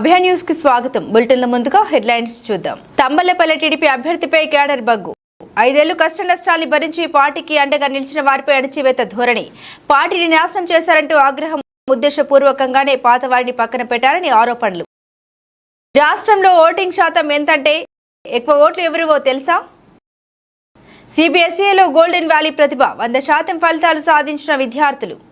అభయ న్యూస్కి స్వాగతం. బులెటిన్ల ముందుగా హెడ్లైన్స్ చూద్దాం. తంబలపల్లి టీడీపీ అభ్యర్థిపై క్యాడర్ బగ్గు. ఐదేళ్ళు కష్ట నష్టాలు భరించి పార్టీకి అండగా నిలిచిన వారిపై అణచివేత ధోరణి. పార్టీని నాశనం చేశారంటూ ఆగ్రహం ఉద్దేశపూర్వకంగానే పాత వారిని పక్కన పెట్టారని ఆరోపణలు. రాష్ట్రంలో ఓటింగ్ శాతం ఎంతంటే ఎక్కువ ఓట్లు ఎవరివో తెలుసా? సిబిఎస్ఈలో గోల్డెన్ వ్యాలీ ప్రతిభ వంద శాతం ఫలితాలు సాధించిన విద్యార్థులు.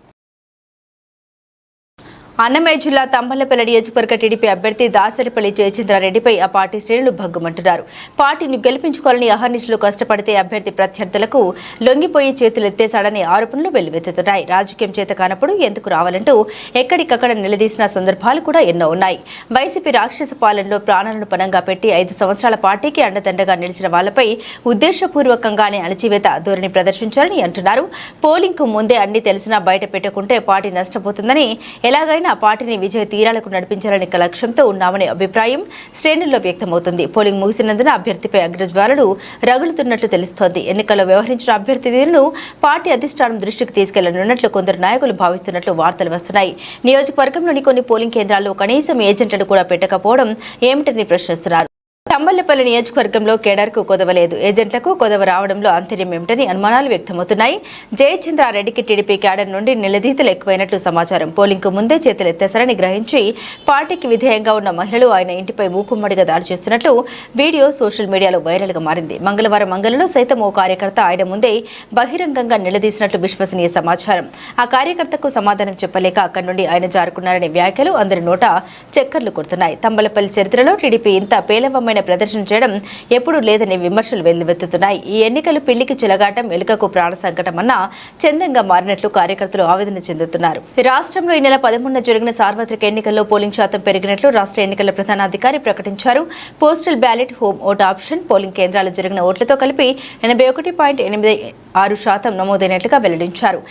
అన్నమయ్య జిల్లా తంబలపల్లి నియోజకవర్గ టీడీపీ అభ్యర్థి దాసరిపల్లి జయచంద్రారెడ్డిపై ఆ పార్టీ శ్రేణులు భగ్గుమంటున్నారు. పార్టీని గెలిపించుకోవాలని అహర్నిశలు కష్టపడితే అభ్యర్థి ప్రత్యర్థులకు లొంగిపోయి చేతులెత్తేశాడనే ఆరోపణలు వెల్లువెత్తుతున్నాయి. రాజకీయం చేత కానప్పుడు ఎందుకు రావాలంటూ ఎక్కడికక్కడ నిలదీసిన సందర్భాలు కూడా ఎన్నో ఉన్నాయి. వైసీపీ రాక్షస పాలనలో ప్రాణాలను పణంగా పెట్టి ఐదు సంవత్సరాల పార్టీకి అండదండగా నిలిచిన వాళ్ళపై ఉద్దేశపూర్వకంగానే అణచివేత ధోరణి ప్రదర్శించారని అంటున్నారు. పోలింగ్కు ముందే అన్ని తెలిసినా బయట పెట్టుకుంటే పార్టీ నష్టపోతుందని ఎలాగైనా పార్టీని విజయ తీరాలకు నడిపించాలనే లక్ష్యంతో ఉన్నామనే అభిప్రాయం శ్రేణుల్లో వ్యక్తమవుతుంది. పోలింగ్ ముగిసినందున అభ్యర్థిపై అగ్రజ్వాలలు రగులుతున్నట్లు తెలుస్తోంది. ఎన్నికల్లో వ్యవహరించిన అభ్యర్థి తీరును పార్టీ అధిష్టానం దృష్టికి తీసుకెళ్ళనున్నట్లు కొందరు నాయకులు భావిస్తున్నట్లు వార్తలు వస్తున్నాయి. నియోజకవర్గంలోని కొన్ని పోలింగ్ కేంద్రాల్లో కనీసం ఏజెంట్లను కూడా పెట్టకపోవడం ఏమిటని ప్రశ్నిస్తున్నారు. తంబళ్ళపల్లి నియోజకవర్గంలో కేడర్కు కొదవలేదు ఏజెంట్లకు కొదవ రావడంలో ఆంతర్యం ఏమిటని అనుమానాలు వ్యక్తమవుతున్నాయి. జయచంద్రారెడ్డికి టీడీపీ క్యాడర్ నుండి నిలదీతలు ఎక్కువైనట్లు సమాచారం. పోలింగ్కు ముందే చేతులెత్తేశారని గ్రహించి పార్టీకి విధేయంగా ఉన్న మహిళలు ఆయన ఇంటిపై మూకుమ్మడిగా దాడి చేస్తున్నట్లు వీడియో సోషల్ మీడియాలో వైరల్గా మారింది. మంగళవారం మంగళలో సైతం ఓ కార్యకర్త ఆయన ముందే బహిరంగంగా నిలదీసినట్లు విశ్వసనీయ సమాచారం. ఆ కార్యకర్తకు సమాధానం చెప్పలేక అక్కడి నుండి ఆయన జారుకున్నారనే వ్యాఖ్యలు అందరి నోట చక్కర్లు కొడుతున్నాయి. తంబలపల్లి చరిత్రలో టీడీపీ ఇంత పేలవమైన ప్రదర్శన చేయడం ఎప్పుడూ లేదని విమర్శలు వెల్లువెత్తుతున్నాయి ఈ ఎన్నికలు పిల్లికి చిలగాటం ఎలుకకు ప్రాణ సంకటమన్న చందంగా మారినట్లు కార్యకర్తలు ఆవేదన చెందుతున్నారు. రాష్ట్రంలో ఈ నెల పదమూడున జరిగిన సార్వత్రిక ఎన్నికల్లో పోలింగ్ శాతం పెరిగినట్లు రాష్ట్ర ఎన్నికల ప్రధానాధికారి ప్రకటించారు. Postal ballot home vote option polling కేంద్రాలు జరిగిన ఓట్లతో కలిపి ఎనభై ఒకటి పాయింట్ ఎనిమిది ఆరు శాతం నమోదైనట్లుగా వెల్లడించారు.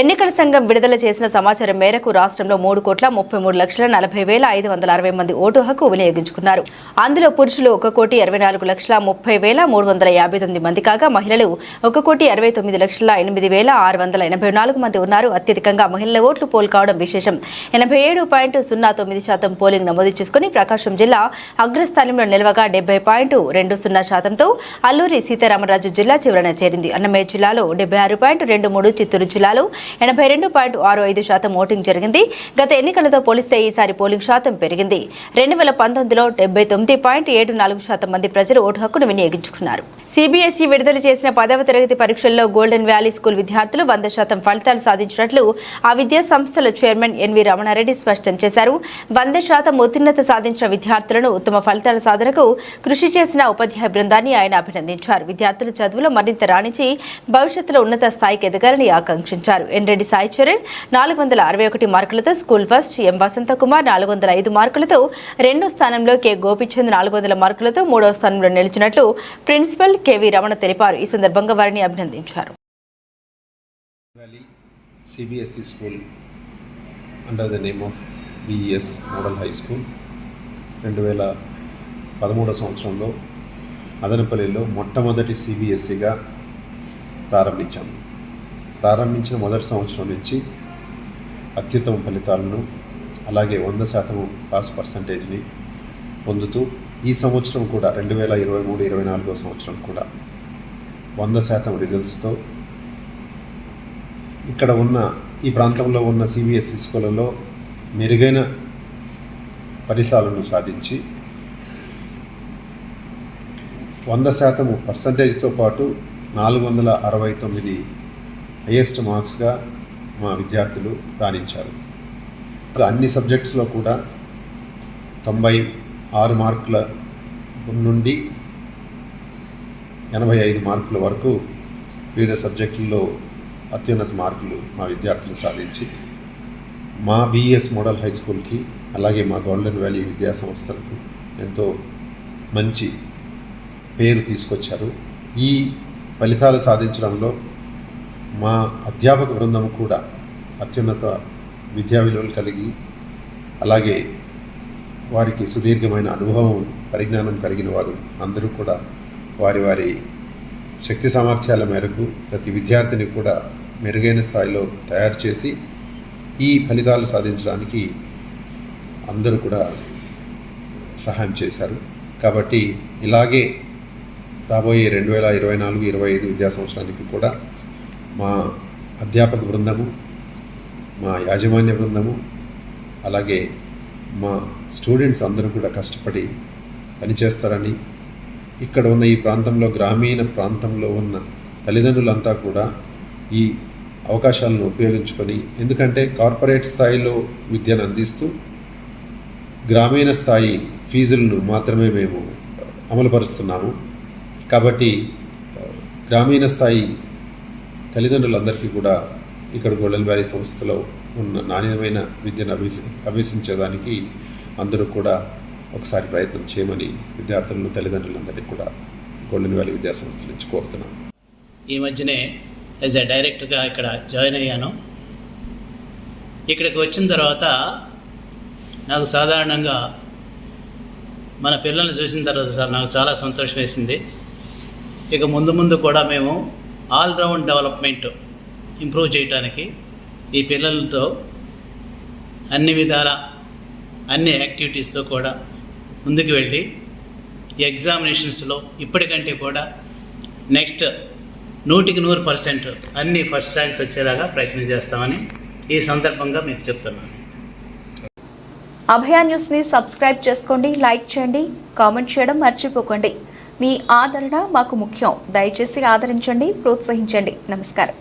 ఎన్నికల సంఘం విడుదల చేసిన సమాచారం మేరకు రాష్ట్రంలో మూడు కోట్ల ముప్పై మూడు లక్షల నలభై వేల ఐదు వందల అరవై మంది ఓటు హక్కు వినియోగించుకున్నారు. అందులో పురుషులు ఒక కోటి అరవై నాలుగు లక్షల ముప్పై వేల మూడు వందల యాభై తొమ్మిది మంది కాగా మహిళలు ఒక కోటి అరవై తొమ్మిది లక్షల ఎనిమిది వేల ఆరు వందల ఎనభై నాలుగు మంది ఉన్నారు. అత్యధికంగా మహిళల ఓట్లు పోల్ కావడం విశేషం. ఎనభై ఏడు పాయింట్ సున్నా తొమ్మిది శాతం పోలింగ్ నమోదు చేసుకుని ప్రకాశం జిల్లా అగ్రస్థానంలో నిలవగా డెబ్బై పాయింట్ రెండు సున్నా శాతంతో అల్లూరి సీతారామరాజు జిల్లా చివరన చేరింది. అన్నమయ్య జిల్లాలో డెబ్బై ఆరు పాయింట్ రెండు మూడు చిత్తూరు జిల్లాలో ఎనభై రెండు పాయింట్ ఆరు ఐదు శాతం ఓటింగ్ జరిగింది. గత ఎన్నికలతో పోలిస్తే ఈసారి పోలింగ్ శాతం పెరిగింది. రెండు వేల పంతొమ్మిదిలో డెబ్బై తొమ్మిది పాయింట్ ఏడు నాలుగు శాతం మంది ప్రజలు ఓటు హక్కును వినియోగించుకున్నారు. సిబిఎస్ఈ విడుదల చేసిన పదవ తరగతి పరీక్షల్లో గోల్డెన్ వ్యాలీ స్కూల్ విద్యార్థులు వంద శాతం ఫలితాలు సాధించినట్లు ఆ విద్యా సంస్థల చైర్మన్ ఎన్వి రమణారెడ్డి స్పష్టం చేశారు. వంద శాతం ఉత్తీర్ణత సాధించిన విద్యార్థులను ఉత్తమ ఫలితాల సాధనకు కృషి చేసిన ఉపాధ్యాయ బృందాన్ని ఆయన అభినందించారు. విద్యార్థులు చదువులో మరింత రాణించి భవిష్యత్తులో ఉన్నత స్థాయికి ఎదగాలని ఆకాంక్షించారు. ఎన్ రెడ్డి సాయి చరణ్ నాలుగు వందల అరవై ఒకటి మార్కులతో స్కూల్ ఫస్ట్ ఎం వసంతకుమార్ నాలుగు వందల ఐదు మార్కులతో రెండో స్థానంలో కె గోపిచంద్ నాలుగు వందల మార్కులతో మూడవ స్థానంలో నిలిచినట్లు ప్రిన్సిపల్ కెవి రమణ తెలిపారు. ఈ సందర్భంగా వారిని అభినందించారు. CBSE school under the name of BES model high school రెండు వేల పదమూడో సంవత్సరంలో అదనపల్లిలో మొట్టమొదటి సిబిఎస్ఈగా ప్రారంభించాము. ప్రారంభించిన మొదటి సంవత్సరం నుంచి అత్యుత్తమ ఫలితాలను అలాగే వంద శాతం పాస్ పర్సంటేజ్ని పొందుతూ ఈ సంవత్సరం కూడా రెండు వేల ఇరవై మూడు ఇరవై నాలుగో సంవత్సరం కూడా వంద శాతం రిజల్ట్స్తో ఇక్కడ ఉన్న ఈ ప్రాంతంలో ఉన్న సిబిఎస్ఈ స్కూళ్ళలో మెరుగైన ఫలితాలను సాధించి వంద శాతము పర్సంటేజ్తో పాటు నాలుగు వందల అరవై తొమ్మిది హయ్యెస్ట్ మార్క్స్గా మా విద్యార్థులు రాణించారు. అన్ని సబ్జెక్ట్స్లో కూడా తొంభై ఆరు మార్కుల నుండి ఎనభై ఐదు మార్కుల వరకు వివిధ సబ్జెక్టుల్లో అత్యున్నత మార్కులు మా విద్యార్థులు సాధించి మా బిఎస్ మోడల్ హై స్కూల్కి అలాగే మా గోల్డెన్ వ్యాలీ విద్యా సంస్థలకు ఎంతో మంచి పేరు తీసుకొచ్చారు. ఈ ఫలితాలు సాధించడంలో మా అధ్యాపక బృందం కూడా అత్యున్నత విద్యా విలువలు కలిగి అలాగే వారికి సుదీర్ఘమైన అనుభవం పరిజ్ఞానం కలిగిన వారు అందరూ కూడా వారి వారి శక్తి సామర్థ్యాల మేరకు ప్రతి విద్యార్థిని కూడా మెరుగైన స్థాయిలో తయారు చేసి ఈ ఫలితాలు సాధించడానికి అందరూ కూడా సహాయం చేశారు. కాబట్టి ఇలాగే రాబోయే రెండు వేల ఇరవై నాలుగు ఇరవై ఐదు విద్యా సంవత్సరానికి కూడా మా అధ్యాపక బృందము మా యాజమాన్య బృందము అలాగే మా స్టూడెంట్స్ అందరూ కూడా కష్టపడి పనిచేస్తారని ఇక్కడ ఉన్న ఈ ప్రాంతంలో గ్రామీణ ప్రాంతంలో ఉన్న తల్లిదండ్రులంతా కూడా ఈ అవకాశాలను ఉపయోగించుకొని ఎందుకంటే కార్పొరేట్ స్థాయిలో విద్యను అందిస్తూ గ్రామీణ స్థాయి ఫీజులను మాత్రమే మేము అమలుపరుస్తున్నాము. కాబట్టి గ్రామీణ స్థాయి తల్లిదండ్రులందరికీ కూడా ఇక్కడ గోల్డెన్ వ్యాలీ సంస్థలో ఉన్న నాణ్యమైన విద్యను అభ్యసి అభ్యసించేదానికి అందరూ కూడా ఒకసారి ప్రయత్నం చేయమని విద్యార్థులను తల్లిదండ్రులందరినీ కూడా గోల్డెన్ వ్యాలీ విద్యాసంస్థ నుంచి కోరుతున్నాను. ఈ మధ్యనే యాజ్ ఎ డైరెక్టర్గా ఇక్కడ జాయిన్ అయ్యాను. ఇక్కడికి వచ్చిన తర్వాత నాకు సాధారణంగా మన పిల్లల్ని చూసిన తర్వాత సార్ నాకు చాలా సంతోషం వేసింది. ఇక ముందు ముందు కూడా మేము ఆల్రౌండ్ డెవలప్మెంట్ ఇంప్రూవ్ చేయడానికి ఈ పిల్లలతో అన్ని విధాల అన్ని యాక్టివిటీస్తో కూడా ముందుకు వెళ్ళి ఎగ్జామినేషన్స్లో ఇప్పటికంటే కూడా నెక్స్ట్ నూటికి నూరు పర్సెంట్ అన్ని ఫస్ట్ ర్యాంక్స్ వచ్చేలాగా ప్రయత్నం చేస్తామని ఈ సందర్భంగా మీకు చెప్తున్నాను. అభయ న్యూస్ని సబ్స్క్రైబ్ చేసుకోండి లైక్ చేయండి కామెంట్ చేయడం మర్చిపోకండి. మీ ఆదరణ మాకు ముఖ్యం. దయచేసి ఆదరించండి ప్రోత్సహించండి. నమస్కారం.